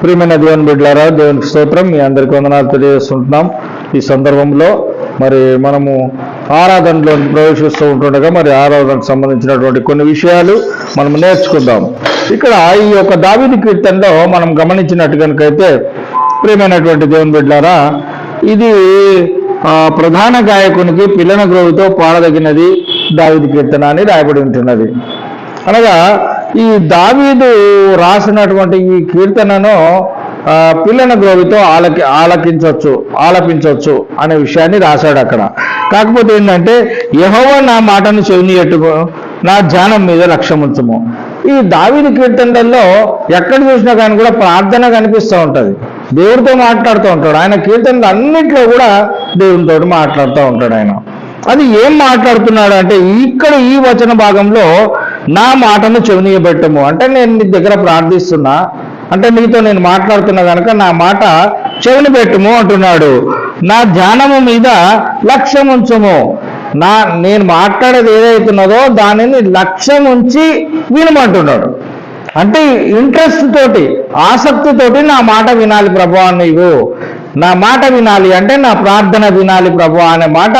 ప్రియమైన దేవుని బిడ్డలారా దేవునికి స్తోత్రం. మీ అందరికీ వందనాలు తెలియజేస్తుంటున్నాం. ఈ సందర్భంలో మరి మనము ఆరాధనలో ప్రవేశిస్తూ ఉంటుండగా మరి ఆరాధనకు సంబంధించినటువంటి కొన్ని విషయాలు మనం నేర్చుకుందాం. ఇక్కడ ఈ యొక్క దావిది కీర్తనలో మనం గమనించినట్టు కనుకైతే ప్రియమైనటువంటి దేవుని బిడ్డారా ఇది ప్రధాన గాయకునికి పిల్లన గ్రోవితో పాడదగినది దావిది కీర్తన అని రాయబడి ఉంటున్నది. అనగా ఈ దావీదు రాసినటువంటి ఈ కీర్తనను పిల్లన గ్రోవితో ఆలకి ఆలకించవచ్చు ఆలపించవచ్చు అనే విషయాన్ని రాశాడు అక్కడ. కాకపోతే ఏంటంటే యహోవ నా మాటను చెవినియట్టుకో నా ధ్యానం మీద లక్ష్యం ఉంచము ఈ దావీది కీర్తనలలో ఎక్కడ చూసినా కానీ కూడా ప్రార్థన కనిపిస్తూ ఉంటుంది. దేవుడితో మాట్లాడుతూ ఉంటాడు. ఆయన కీర్తనలు అన్నింటిలో కూడా దేవునితో మాట్లాడుతూ ఉంటాడు ఆయన. అది ఏం మాట్లాడుతున్నాడు అంటే ఇక్కడ ఈ వచన భాగంలో నా మాటను చెవినీయబెట్టము. అంటే నేను నీ దగ్గర ప్రార్థిస్తున్నా అంటే నీతో నేను మాట్లాడుతున్నా కనుక నా మాట చెవిని పెట్టుము అంటున్నాడు. నా ధ్యానము మీద లక్ష్యం ఉంచము నా నేను మాట్లాడేది ఏదైతున్నదో దానిని లక్ష్యం ఉంచి వినమంటున్నాడు. అంటే ఇంట్రెస్ట్ తోటి ఆసక్తితోటి నా మాట వినాలి ప్రభా నీవు. నా మాట వినాలి అంటే నా ప్రార్థన వినాలి ప్రభు అనే మాట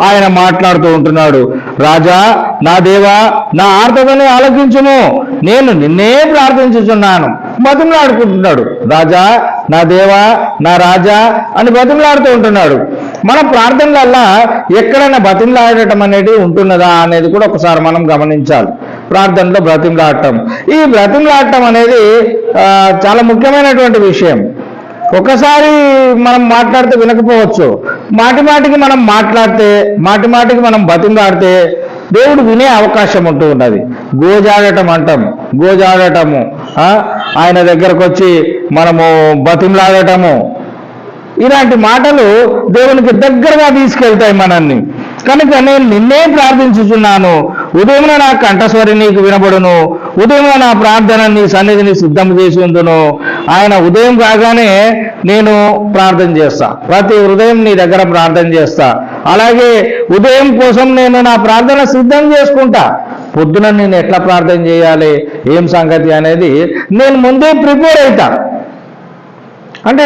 ఆయన మాట్లాడుతూ ఉంటున్నాడు. రాజా నా దేవా నా ఆర్తతని ఆలకించుము. నేను నిన్నే ప్రార్థించుచున్నాను. బతిమలాడుకుంటున్నాడు. రాజా నా దేవా నా రాజా అని బతిమలాడుతూ ఉంటున్నాడు. మన ప్రార్థనలల్లా ఎక్కడైనా బతిమలాడటం అనేది ఉంటున్నదా అనేది కూడా ఒకసారి మనం గమనించాలి. ప్రార్థనలో బ్రతిమలాడటం. ఈ బ్రతిమలాడటం అనేది చాలా ముఖ్యమైనటువంటి విషయం. ఒకసారి మనం మాట్లాడితే వినకపోవచ్చు. మాటి మాటికి మనం మాట్లాడితే మాటి మాటికి మనం బతిమలాడితే దేవుడు వినే అవకాశం ఉంటూ ఉన్నది. గోజాడటం అంటాం. గోజాడటము ఆయన దగ్గరకు వచ్చి మనము బతిమలాడటము ఇలాంటి మాటలు దేవునికి దగ్గరగా తీసుకెళ్తాయి మనల్ని. కనుక నేను నిన్నే ప్రార్థించుచున్నాను. ఉదయం నా కంఠస్వరి నీకు వినబడును. ఉదయం నా ప్రార్థన నీ సన్నిధిని సిద్ధం చేసి ఉందును ఆయన ఉదయం కాగానే నేను ప్రార్థన చేస్తా. ప్రతి ఉదయం నీ దగ్గర ప్రార్థన చేస్తా. అలాగే ఉదయం కోసం నేను నా ప్రార్థన సిద్ధం చేసుకుంటా. పొద్దున నేను ఎట్లా ప్రార్థన చేయాలి? ఏం సంగతి అనేది నేను ముందే ప్రిపేర్ అవుతాను అంటే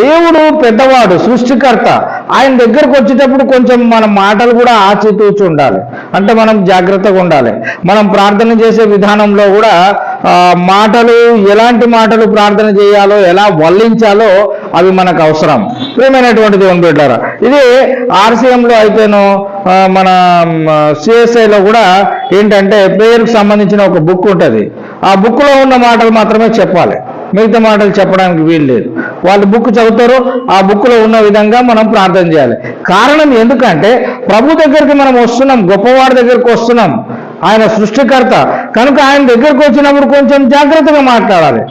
దేవుడు పెద్దవాడు సృష్టికర్త. ఆయన దగ్గరకు వచ్చేటప్పుడు కొంచెం మన మాటలు కూడా ఆచితూచి ఉండాలి. అంటే మనం జాగ్రత్తగా ఉండాలి. మనం ప్రార్థన చేసే విధానంలో కూడా మాటలు ఎలాంటి మాటలు ప్రార్థన చేయాలో ఎలా వల్లించాలో అవి మనకు అవసరం. ప్రేమైనటువంటి దేవుని బిడ్డారా ఇది ఆర్సీఎంలో అయితేనో మన సిఎస్ఐలో కూడా ఏంటంటే ప్రేయర్కి సంబంధించిన ఒక బుక్ ఉంటుంది. ఆ బుక్లో ఉన్న మాటలు మాత్రమే చెప్పాలి. మిగతా మాటలు చెప్పడానికి వీలు లేదు. వాళ్ళు బుక్ చదువుతారు ఆ బుక్లో ఉన్న విధంగా మనం ప్రార్థన చేయాలి. కారణం ఎందుకంటే ప్రభు దగ్గరికి మనం వస్తున్నాం గొప్పవాడి దగ్గరికి వస్తున్నాం. ఆయన సృష్టికర్త. కనుక ఆయన దగ్గరికి వచ్చినప్పుడు కొంచెం జాగ్రత్తగా మాట్లాడాలి.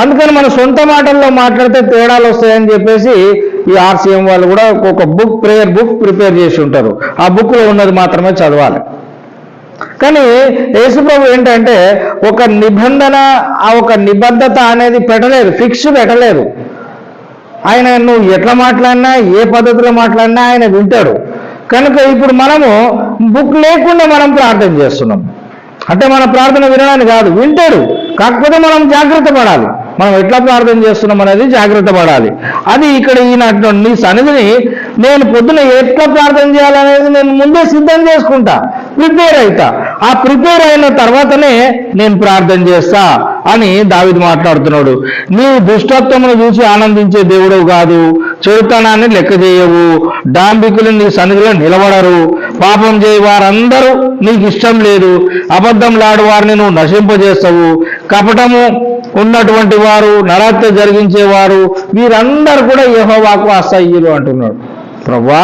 అందుకని మన సొంత మాటల్లో మాట్లాడితే తేడాలు వస్తాయని చెప్పేసి ఈ ఆర్సీఎం వాళ్ళు కూడా ఒక బుక్ ప్రేయర్ బుక్ ప్రిపేర్ చేసి ఉంటారు. ఆ బుక్లో ఉన్నది మాత్రమే చదవాలి. కానీ యేసుప్రభు ఏంటంటే ఒక నిబంధన ఆ ఒక నిబద్ధత అనేది పెట్టలేదు ఫిక్స్ పెట్టలేదు. ఆయన నువ్వు ఎట్లా మాట్లాడినా ఏ పద్ధతిలో మాట్లాడినా ఆయన వింటాడు. కనుక ఇప్పుడు మనము బుక్ లేకుండా మనం ప్రార్థన చేస్తున్నాం. అంటే మన ప్రార్థన వినడానికి కాదు వింటాడు. కాకపోతే మనం జాగ్రత్త పడాలి. మనం ఎట్లా ప్రార్థన చేస్తున్నాం అనేది జాగ్రత్త పడాలి. అది ఇక్కడ ఈనాటి నీ సన్నిధిని నేను పొద్దున ఎట్లా ప్రార్థన చేయాలనేది నేను ముందే సిద్ధం చేసుకుంటా ప్రిపేర్ అవుతా ఆ ప్రిపేర్ అయిన తర్వాతనే నేను ప్రార్థన చేస్తా అని దావిది మాట్లాడుతున్నాడు. నీవు దుష్టత్వమును చూసి ఆనందించే దేవుడు కాదు చెడుతనాన్ని లెక్క చేయవు డాంబికులు నీ సన్నిధిలో నిలబడరు. పాపం చేయ వారందరూ నీకు ఇష్టం లేదు అబద్ధంలాడు వారిని నువ్వు నశింపజేస్తావు. కపటము ఉన్నటువంటి వారు నరహత్య జరిగించేవారు వీరందరూ కూడా యహోవాకు అసహ్యులు అంటున్నాడు. ప్రభా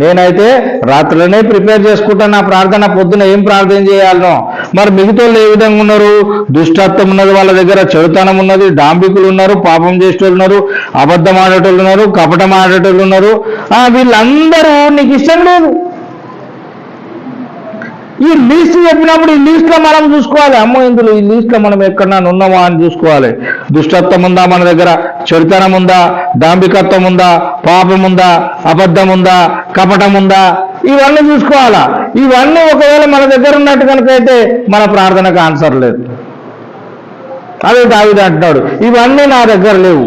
నేనైతే రాత్రులనే ప్రిపేర్ చేసుకుంటా నా ప్రార్థన పొద్దున ఏం ప్రార్థన చేయాలనో. మరి మిగతా ఏ విధంగా ఉన్నారు? దుష్టత్వం ఉన్నది వాళ్ళ దగ్గర చెడుతనం ఉన్నది డాంబికులు ఉన్నారు పాపం చేసేటోళ్ళు ఉన్నారు అబద్ధం ఆడేటోళ్ళు ఉన్నారు కపటం ఆడేటోళ్ళు ఉన్నారు. వీళ్ళందరూ నీకు ఇష్టం లేదు. ఈ లీస్ట్ చెప్పినప్పుడు ఈ లీస్ట్లో మనం చూసుకోవాలి. అమ్మో ఇందులో ఈ లీస్ట్లో మనం ఎక్కడన్నా ఉన్నామా అని చూసుకోవాలి. దుష్టత్వం ఉందా మన దగ్గర? చెడుతనం ఉందా? దాంభికత్వం ఉందా? పాపం ఉందా? అబద్ధం ఉందా? కపటం ఉందా? ఇవన్నీ చూసుకోవాలా. ఇవన్నీ ఒకవేళ మన దగ్గర ఉన్నట్టు కనుక అయితే మన ప్రార్థనకు ఆన్సర్ లేదు. అదే దావిది అంటున్నాడు ఇవన్నీ నా దగ్గర లేవు.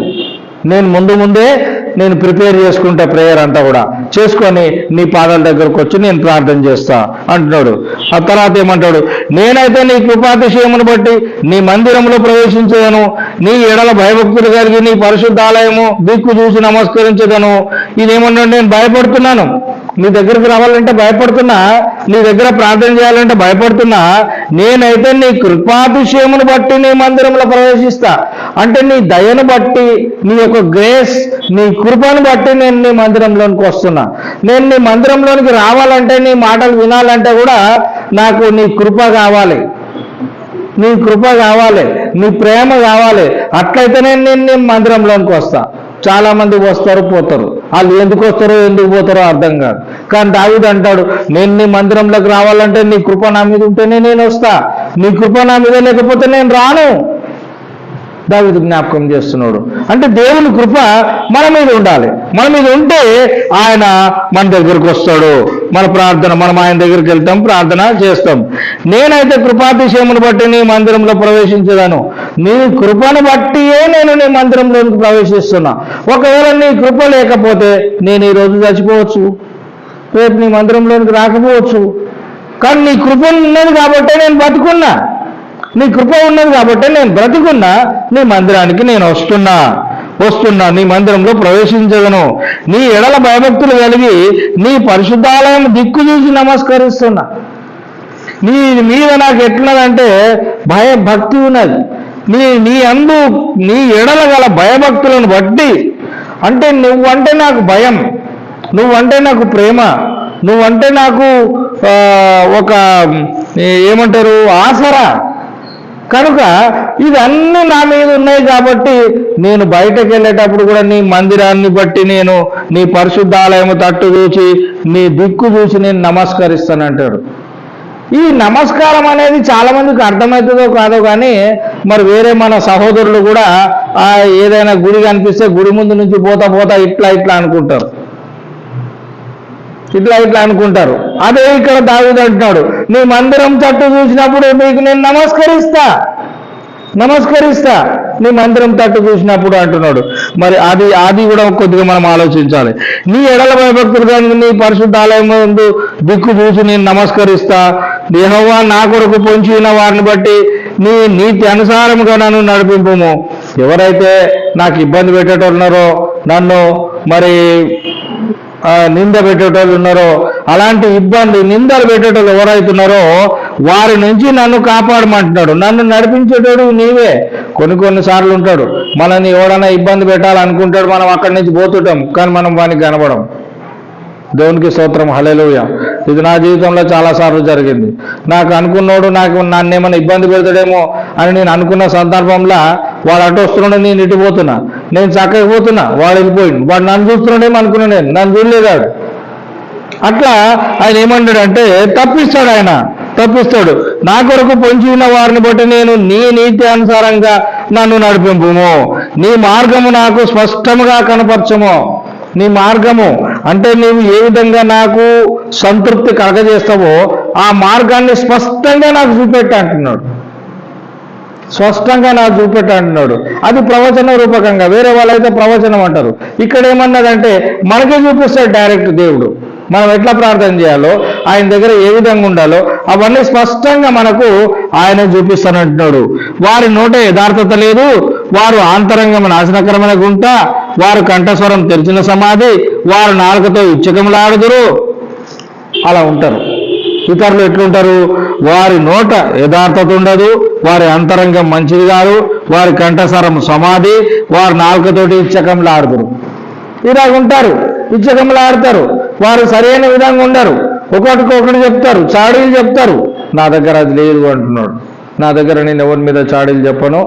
నేను ముందు ముందే నేను ప్రిపేర్ చేసుకుంటా ప్రేయర్ అంతా కూడా. చేసుకొని నీ పాదాల దగ్గరకు వచ్చి నేను ప్రార్థన చేస్తా అంటున్నాడు. ఆ తర్వాత ఏమంటాడు? నేనైతే నీ కృపాతిశయమును బట్టి నీ మందిరంలో ప్రవేశించదను నీ ఎడల భయభక్తులు కలిగి నీ పరిశుద్ధాలయము దిక్కు చూసి నమస్కరించదను. ఇదేమన్నాడు? నేను భయపడుతున్నాను. నీ దగ్గరికి రావాలంటే భయపడుతున్నా నీ దగ్గర ప్రార్థన చేయాలంటే భయపడుతున్నా. నేనైతే నీ కృపాతిశయమును బట్టి నీ మందిరంలో ప్రవేశిస్తా. అంటే నీ దయను బట్టి నీ యొక్క గ్రేస్ నీ కృపను బట్టి నేను నీ మందిరంలోనికి వస్తున్నా. నేను నీ మందిరంలోనికి రావాలంటే నీ మాటలు వినాలంటే కూడా నాకు నీ కృప కావాలి. నీ కృప కావాలి. నీ ప్రేమ కావాలి. అట్లయితేనే నేను నీ మందిరంలోనికి వస్తా. చాలా మంది వస్తారు పోతారు. వాళ్ళు ఎందుకు వస్తారో ఎందుకు పోతారో అర్థం కాదు. కానీ దావిది అంటాడు నేను నీ మందిరంలోకి రావాలంటే నీ కృప నా మీద ఉంటేనే నేను వస్తా. నీ కృప నా మీద లేకపోతే నేను రాను. దావిది జ్ఞాపకం చేస్తున్నాడు. అంటే దేవుని కృప మన మీద ఉండాలి. మన మీద ఉంటే ఆయన మన దగ్గరకు వస్తాడు. మన ప్రార్థన మనం ఆయన దగ్గరికి వెళ్తాం ప్రార్థన చేస్తాం. నేనైతే కృపాతిశయమును బట్టి నీ మందిరంలో ప్రవేశించదాను. నీ కృపను బట్టియే నేను నీ మందిరంలోకి ప్రవేశిస్తున్నా. ఒకవేళ నీ కృప లేకపోతే నేను ఈ రోజు చచ్చిపోవచ్చు. రేపు నీ మందిరంలోనికి రాకపోవచ్చు. కానీ నీ కృప ఉన్నది కాబట్టే నేను బతుకున్నా. నీ కృప ఉన్నది కాబట్టి నేను బ్రతికున్నా నీ మందిరానికి నేను వస్తున్నా. వస్తున్నా నీ మందిరంలో ప్రవేశించగను నీ ఎడల భయభక్తులు కలిగి నీ పరిశుద్ధాలయం దిక్కు చూసి నమస్కరిస్తున్నా. నీ మీద నాకు ఎట్లున్నదంటే భయభక్తి ఉన్నది. నీ నీ అందు నీ ఎడల గల భయభక్తులను బట్టి అంటే నువ్వంటే నాకు భయం నువ్వంటే నాకు ప్రేమ నువ్వంటే నాకు ఒక ఏమంటారు ఆసరా. కనుక ఇవన్నీ నా మీద ఉన్నాయి కాబట్టి నేను బయటకు వెళ్ళేటప్పుడు కూడా నీ మందిరాన్ని బట్టి నేను నీ పరిశుద్ధాలయము తట్టు చూసి నీ దిక్కు చూసి నేను నమస్కరిస్తానంటాడు ఈ నమస్కారం అనేది చాలా మందికి అర్థమవుతుందో కాదో కానీ మరి వేరే మన సహోదరులు కూడా ఏదైనా గుడి కనిపిస్తే గుడి ముందు నుంచి పోతా పోతా ఇట్లా ఇట్లా అనుకుంటారు. ఇట్లా ఇట్లా అనుకుంటారు. అదే ఇక్కడ దావిది అంటున్నాడు నీ మందిరం తట్టు చూసినప్పుడు నీకు నేను నమస్కరిస్తా. నమస్కరిస్తా. నీ మందిరం తట్టు చూసినప్పుడు అంటున్నాడు. మరి అది అది కూడా కొద్దిగా మనం ఆలోచించాలి. నీ ఎడల భయభక్తులు కానీ నీ పరిశుద్ధాలయం ముందు దిక్కు చూసి నేను నమస్కరిస్తా. దేహవా నా కొరకు పొంచిన వారిని బట్టి నీ నీతి అనుసారముగా నన్ను నడిపింపుము. ఎవరైతే నాకు ఇబ్బంది పెట్టేటోళ్ళు ఉన్నారో నన్ను మరి నింద పెట్టేటోళ్ళు ఉన్నారో అలాంటి ఇబ్బంది నిందలు పెట్టేటోళ్ళు ఎవరైతున్నారో వారి నుంచి నన్ను కాపాడమంటున్నాడు. నన్ను నడిపించేటోడు నీవే. కొన్ని కొన్ని సార్లు ఉంటాడు మనల్ని ఎవడైనా ఇబ్బంది పెట్టాలనుకుంటాడు మనం అక్కడి నుంచి పోతుంటాం కానీ మనం వానికి కనబడం. దేవునికి స్తోత్రం హల్లెలూయా. ఇది నా జీవితంలో చాలా సార్లు జరిగింది. నాకు అనుకున్నోడు నాకు నన్ను ఏమైనా ఇబ్బంది పెడతాడేమో అని నేను అనుకున్న సందర్భంలో వాడు అటు వస్తున్నాడు నేను ఇటుపోతున్నా నేను చక్కకపోతున్నా వాడు వెళ్ళిపోయింది వాడు నన్ను చూస్తున్నాడేమో అనుకున్నా నేను నన్ను చూడలేదాడు అట్లా ఆయన ఏమంటాడంటే తప్పిస్తాడు ఆయన తప్పిస్తాడు. నా కొరకు పొంచి ఉన్న వారిని బట్టి నేను నీ నీతి అనుసారంగా నన్ను నడిపింపుము. నీ మార్గము నాకు స్పష్టముగా కనపరచము. నీ మార్గము అంటే నీవు ఏ విధంగా నాకు సంతృప్తి కలగజేస్తావో ఆ మార్గాన్ని స్పష్టంగా నాకు చూపెట్టు అంటున్నాడు. స్పష్టంగా నాకు చూపెట్టు అంటున్నాడు. అది ప్రవచన రూపకంగా వేరే వాళ్ళైతే ప్రవచనం అంటారు. ఇక్కడ ఏమన్నదంటే మనకే చూపిస్తాడు డైరెక్ట్ దేవుడు. మనం ఎట్లా ప్రార్థన చేయాలో ఆయన దగ్గర ఏ విధంగా ఉండాలో అవన్నీ స్పష్టంగా మనకు ఆయన చూపిస్తానంటున్నాడు. వారి నోట యథార్థత లేదు వారు ఆంతరంగం నాశనకరమైన గుంట వారు కంఠస్వరం తెరిచిన సమాధి వారు నాలుకతో ఇచ్చకములాడుదురు అలా ఉంటారు. ఇతరులు ఎట్లుంటారు? వారి నోట యథార్థత ఉండదు వారి అంతరంగం మంచిది కాదు వారి కంఠస్వరం సమాధి వారు నాలుకతోటి ఇచ్చకంలో ఆడుతారు ఇలాగ ఉంటారు ఇచ్చకంలో ఆడతారు వారు సరైన విధంగా ఉండరు. ఒకటికొకటి చెప్తారు చాడీలు చెప్తారు. నా దగ్గర అది లేదు అంటున్నాడు. నా దగ్గర నేను ఎవరి మీద చాడీలు చెప్పను?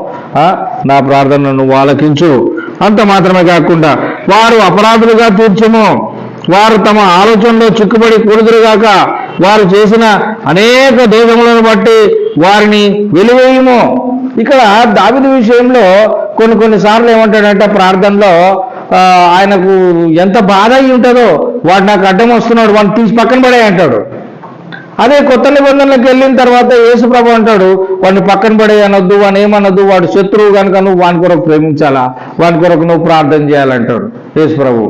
నా ప్రార్థన నువ్వు ఆలకించు. అంత మాత్రమే కాకుండా వారు అపరాధులుగా తీర్చము. వారు తమ ఆలోచనలో చిక్కుబడి కూడుదురుగాక వారు చేసిన అనేక దోషములను బట్టి వారిని వెలివేయము. ఇక్కడ దావిది విషయంలో కొన్ని కొన్ని సార్లు ఏమంటాడంటే ప్రార్థనలో ఆయనకు ఎంత బాధ అయి ఉంటుందో వాడు నాకు అడ్డం వస్తున్నాడు వాడిని తీసి పక్కన పడే అంటాడు. అదే కొత్త నిబంధనలకు వెళ్ళిన తర్వాత యేసుప్రభు అంటాడు వాడిని పక్కన పడే అనొద్దు వాడిని ఏమనొద్దు వాడు శత్రువు కనుక నువ్వు వాని కొరకు ప్రేమించాలా? వాని కొరకు నువ్వు ప్రార్థన చేయాలంటాడు యేసుప్రభు.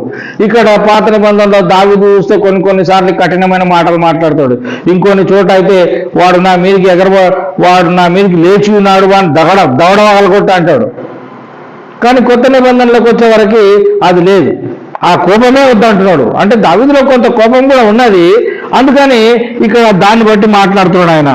ఇక్కడ పాత నిబంధనలో దావిదు చూస్తే కొన్ని కొన్నిసార్లు కఠినమైన మాటలు మాట్లాడతాడు. ఇంకొన్ని చోట అయితే వాడు నా మీదకి ఎగరబో వాడు నా మీదకి లేచి ఉన్నాడు వాడిని దగడ దవడ వగలగొట్ట అంటాడు. కానీ కొత్త నిబంధనలకు వచ్చే వరకు అది లేదు. ఆ కోపమే వద్దంటున్నాడు అంటే దావిదిలో కొంత కోపం కూడా ఉన్నది. అందుకని ఇక్కడ దాన్ని బట్టి మాట్లాడుతున్నాడు ఆయన.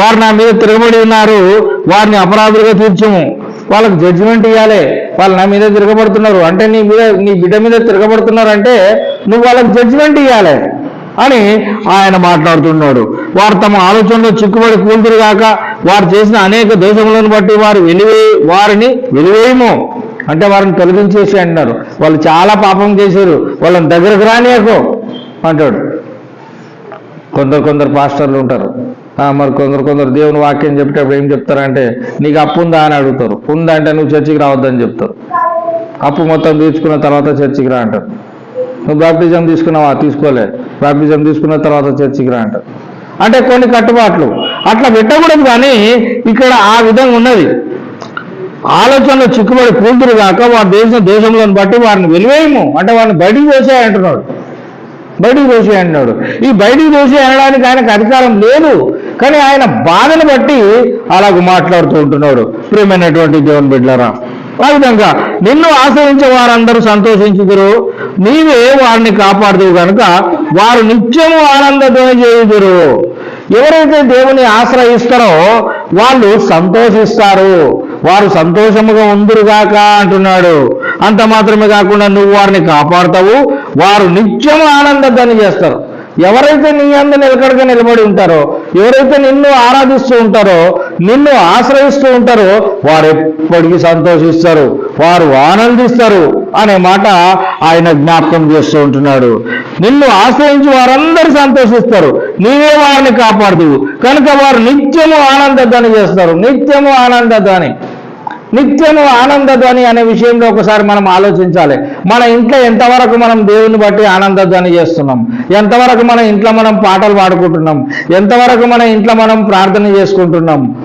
వారు నా మీద తిరగబడి ఉన్నారు. వారిని అపరాధులుగా తీర్చము. వాళ్ళకి జడ్జిమెంట్ ఇవ్వాలి వాళ్ళు నా మీద తిరగబడుతున్నారు. అంటే నీ మీద నీ బిడ్డ మీద తిరగబడుతున్నారు అంటే నువ్వు వాళ్ళకి జడ్జిమెంట్ ఇవ్వాలి అని ఆయన మాట్లాడుతున్నాడు. వారు తమ ఆలోచనలో చిక్కుబడి కూల్తురుగాక వారు చేసిన అనేక దోషములను బట్టి వారు వెలివే వారిని వెలివేయము. అంటే వారిని తొలగించేసి అంటున్నారు వాళ్ళు చాలా పాపం చేశారు. వాళ్ళని దగ్గరకు రానియకు అంటాడు. కొందరు కొందరు పాస్టర్లు ఉంటారు. మరి కొందరు కొందరు దేవుని వాక్యం చెప్పేటప్పుడు ఏం చెప్తారంటే నీకు అప్పు ఉందా? అని అడుగుతారు. ఉందా? అంటే నువ్వు చర్చికి రావద్దని చెప్తారు. అప్పు మొత్తం తీర్చుకున్న తర్వాత చర్చికి రా అంటారు. నువ్వు బాప్టిజం తీసుకున్నావా? తీసుకోలే. బాప్టిజం తీసుకున్న తర్వాత చర్చికి రా అంటారు. అంటే కొన్ని కట్టుబాట్లు. అట్లా పెట్టకూడదు కానీ ఇక్కడ ఆ విధంగా ఉన్నది. ఆలోచనలో చిక్కుబడి కూతురు కాక వారి దేశం దేశంలో బట్టి వారిని వెలివేయము. అంటే వారిని బయటికి వేసే అంటున్నాడు. బయటికి దోషి అంటున్నాడు. ఈ బయటికి దోషి అనడానికి ఆయనకు అధికారం లేదు. కానీ ఆయన బాధను బట్టి అలాగ మాట్లాడుతూ ఉంటున్నాడు. ప్రియమైనటువంటి దేవుని బిడ్డలారా ఆ విధంగా నిన్ను ఆశ్రయించే వారందరూ సంతోషించుదురు నీవే వారిని కాపాడుదువు కనుక వారు నిత్యము ఆనందమే చేయుదురు ఎవరైతే దేవుని ఆశ్రయిస్తారో వాళ్ళు సంతోషిస్తారు. వారు సంతోషముగా ఉందురుగాక అంటున్నాడు. అంత మాత్రమే కాకుండా నువ్వు వారిని కాపాడుతావు వారు నిత్యము ఆనందధ్వని చేస్తారు. ఎవరైతే నీ అందు నిలకడగా నిలబడి ఉంటారో ఎవరైతే నిన్ను ఆరాధిస్తూ ఉంటారో నిన్ను ఆశ్రయిస్తూ ఉంటారో వారు ఎప్పటికీ సంతోషిస్తారు వారు ఆనందిస్తారు అనే మాట ఆయన జ్ఞాపకం చేస్తూ ఉంటున్నాడు. నిన్ను ఆశ్రయించి వారందరూ సంతోషిస్తారు నీవే వారిని కాపాడుతూ కనుక వారు నిత్యము ఆనందధ్వని చేస్తారు నిత్యము ఆనందధ్వని నిత్యము ఆనందధ్వని అనే విషయంలో ఒకసారి మనం ఆలోచించాలి. మన ఇంట్లో ఎంతవరకు మనం దేవుని బట్టి ఆనందధ్వని చేస్తున్నాం? ఎంతవరకు మన ఇంట్లో మనం పాటలు పాడుకుంటున్నాం? ఎంతవరకు మన ఇంట్లో మనం ప్రార్థన చేసుకుంటున్నాం?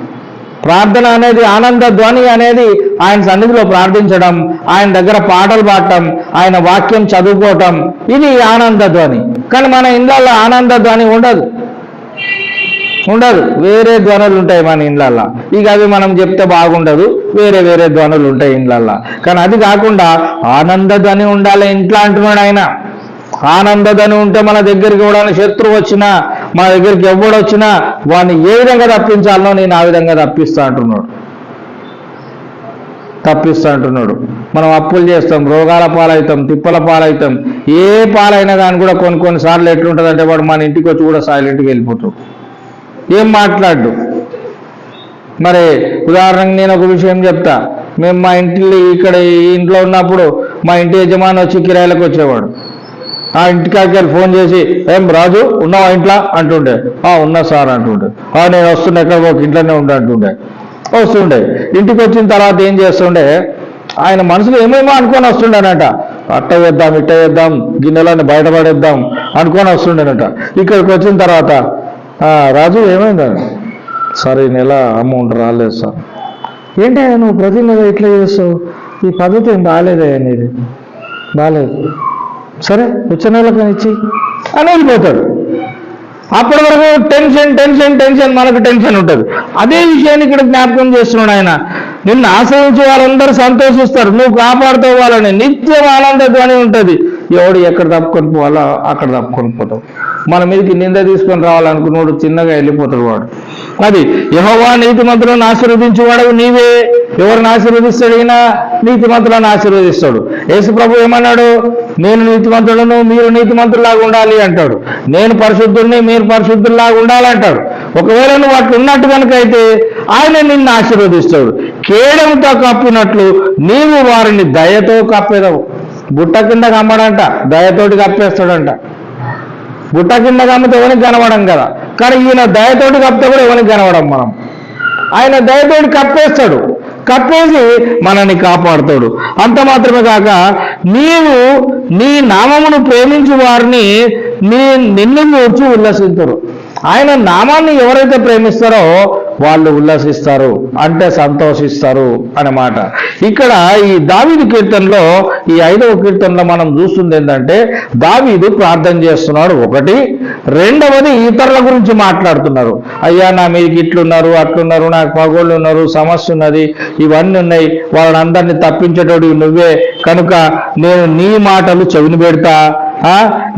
ప్రార్థన అనేది ఆనంద ధ్వని అనేది ఆయన సన్నిధిలో ప్రార్థించడం ఆయన దగ్గర పాటలు పాడటం ఆయన వాక్యం చదువుకోవటం ఇది ఆనంద ధ్వని కానీ మన ఇళ్ళల్లో ఆనంద ధ్వని ఉండదు. ఉండదు. వేరే ధ్వనులు ఉంటాయి మన ఇండ్లల్లో. ఇక అవి మనం చెప్తే బాగుండదు. వేరే వేరే ధ్వనులు ఉంటాయి ఇండ్లల్లో. కానీ అది కాకుండా ఆనంద ధ్వని ఉండాలి ఇంట్లో అంటున్నాడు ఆయన ఆనంద ధ్వని ఉంటే మన దగ్గరికి కూడా శత్రువు వచ్చినా మన దగ్గరికి ఎవడు వచ్చినా వాడిని ఏ విధంగా తప్పించాలనో నేను ఆ విధంగా తప్పిస్తా అంటున్నాడు. తప్పిస్తా అంటున్నాడు. మనం అప్పులు చేస్తాం రోగాల పాలవుతాం తిప్పల పాలవుతాం. ఏ పాలైనా కానీ కూడా కొన్ని కొన్నిసార్లు ఎట్లుంటుందంటే వాడు మన ఇంటికి వచ్చి కూడా సైలెంట్గా వెళ్ళిపోతాడు. ఏం మాట్లాడు మరి ఉదాహరణకు నేను ఒక విషయం చెప్తా. మేము మా ఇంటి ఇక్కడ ఈ ఇంట్లో ఉన్నప్పుడు మా ఇంటి యజమాని వచ్చి కిరాయిలకు వచ్చేవాడు. ఆ ఇంటికాడికి ఫోన్ చేసి ఏం రాజు ఉన్నావా ఇంట్లో? అంటుండే. ఆ ఉన్నా సార్ అంటుండే. ఆ నేను వస్తుండే ఎక్కడ ఒక ఇంట్లోనే ఉండే అంటుండే. వస్తుండే. ఇంటికి వచ్చిన తర్వాత ఏం చేస్తుండే? ఆయన మనసులో ఏమేమో అనుకొని వస్తుండేనట. అట్ట వేద్దాం ఇట్ట వేద్దాం గిన్నెలని బయటపడేద్దాం అనుకొని వస్తుండేనట. ఇక్కడికి వచ్చిన తర్వాత రాజు ఏమైందని సార్ ఈ నెల అమౌంట్ రాలేదు సార్. ఏంటి నువ్వు ప్రతి నెల ఇట్లా చేస్తావు? ఈ పద్ధతి ఏం బాగాలేదే అనేది బాగాలేదు. సరే వచ్చే నెలకు ఇచ్చి అని వెళ్ళిపోతాడు అప్పటి వరకు టెన్షన్ టెన్షన్ టెన్షన్ మనకు టెన్షన్ ఉంటుంది. అదే విషయాన్ని ఇక్కడ జ్ఞాపకం చేస్తున్నాడు ఆయన. నిన్ను ఆశ్రయించే వాళ్ళందరూ సంతోషిస్తారు. నువ్వు కాపాడుతావు వాళ్ళని. నిత్యం ఆనందధ్వని ఉంటుంది. ఎవడు ఎక్కడ తప్పుకొని పోవాలో అక్కడ తప్పుకొని పోతావు. మన మీదకి నింద తీసుకొని రావాలనుకున్నాడు చిన్నగా వెళ్ళిపోతాడు వాడు. అది యహోవా నీతిమంతులను ఆశీర్వదించేవాడు నీవే. ఎవరిని ఆశీర్వదిస్తాడు ఈయన నీతిమంతులను ఆశీర్వదిస్తాడు. యేసు ప్రభు ఏమన్నాడు? నేను నీతి మంత్రులను మీరు నీతి మంత్రులాగా ఉండాలి అంటాడు. నేను పరిశుద్ధుల్ని మీరు పరిశుద్ధుల్లాగా ఉండాలి అంటాడు. ఒకవేళ నువ్వు అట్లా ఉన్నట్టు కనుక అయితే ఆయన నిన్ను ఆశీర్వదిస్తాడు. కేడంతో కప్పినట్లు నీవు వారిని దయతో కప్పేదవు. బుట్ట కింద కమ్మడంట దయతోటి కప్పేస్తాడంట. గుట్ట కింద కమ్మితే ఎవరికి కనబడం కదా. కానీ ఈయన దయతోటి కప్పితే కూడా ఎవరికి కనబడం మనం. ఆయన దయతోటి కప్పేస్తాడు. కప్పేసి మనల్ని కాపాడుతాడు. అంత మాత్రమే కాక నీవు నీ నామమును ప్రేమించు వారిని నీ నిన్ను చూచి ఉల్లసిస్తారు ఆయన నామాన్ని ఎవరైతే ప్రేమిస్తారో వాళ్ళు ఉల్లసిస్తారు అంటే సంతోషిస్తారు అన్నమాట ఇక్కడ ఈ దావీదు కీర్తనలో ఈ ఐదవ కీర్తనలో మనం చూస్తుంది ఏంటంటే దావీదు ప్రార్థన చేస్తున్నాడు. ఒకటి. రెండవది ఇతరుల గురించి మాట్లాడుతున్నారు. అయ్యా నా మీదకి ఇట్లున్నారు అట్లున్నారు నాకు పగోళ్ళు ఉన్నారు సమస్య ఉన్నది ఇవన్నీ ఉన్నాయి. వాళ్ళని అందరినీ తప్పించేటోడు నువ్వే. కనుక నేను నీ మాటలు చెవిని పెడతా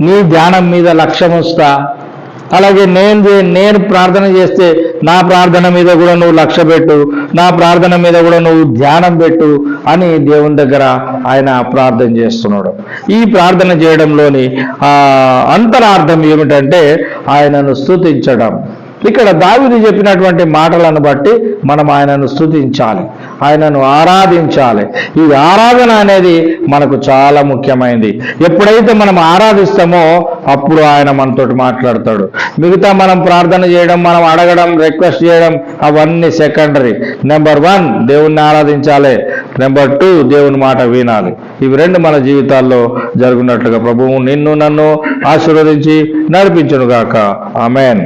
నీ ధ్యానం మీద లక్ష్యం వస్తా అలాగే నేను నేను ప్రార్థన చేస్తే నా ప్రార్థన మీద కూడా నువ్వు లక్ష్య పెట్టు నా ప్రార్థన మీద కూడా నువ్వు ధ్యానం పెట్టు అని దేవుని దగ్గర ఆయన ప్రార్థన చేస్తున్నాడు. ఈ ప్రార్థన చేయడంలోని ఆ అంతరార్థం ఏమిటంటే ఆయనను స్థుతించడం ఇక్కడ దావిది చెప్పినటువంటి మాటలను బట్టి మనం ఆయనను స్థుతించాలి ఆయనను ఆరాధించాలి. ఈ ఆరాధన అనేది మనకు చాలా ముఖ్యమైనది. ఎప్పుడైతే మనం ఆరాధిస్తామో అప్పుడు ఆయన మనతోటి మాట్లాడతాడు. మిగతా మనం ప్రార్థన చేయడం మనం అడగడం రిక్వెస్ట్ చేయడం అవన్నీ సెకండరీ. నెంబర్ వన్ దేవుణ్ణి ఆరాధించాలి. నెంబర్ టూ దేవుని మాట వినాలి. ఇవి రెండు మన జీవితాల్లో జరుగునట్లుగా ప్రభువు నిన్ను నన్ను ఆశీర్వదించి నడిపించును గాక ఆమెన్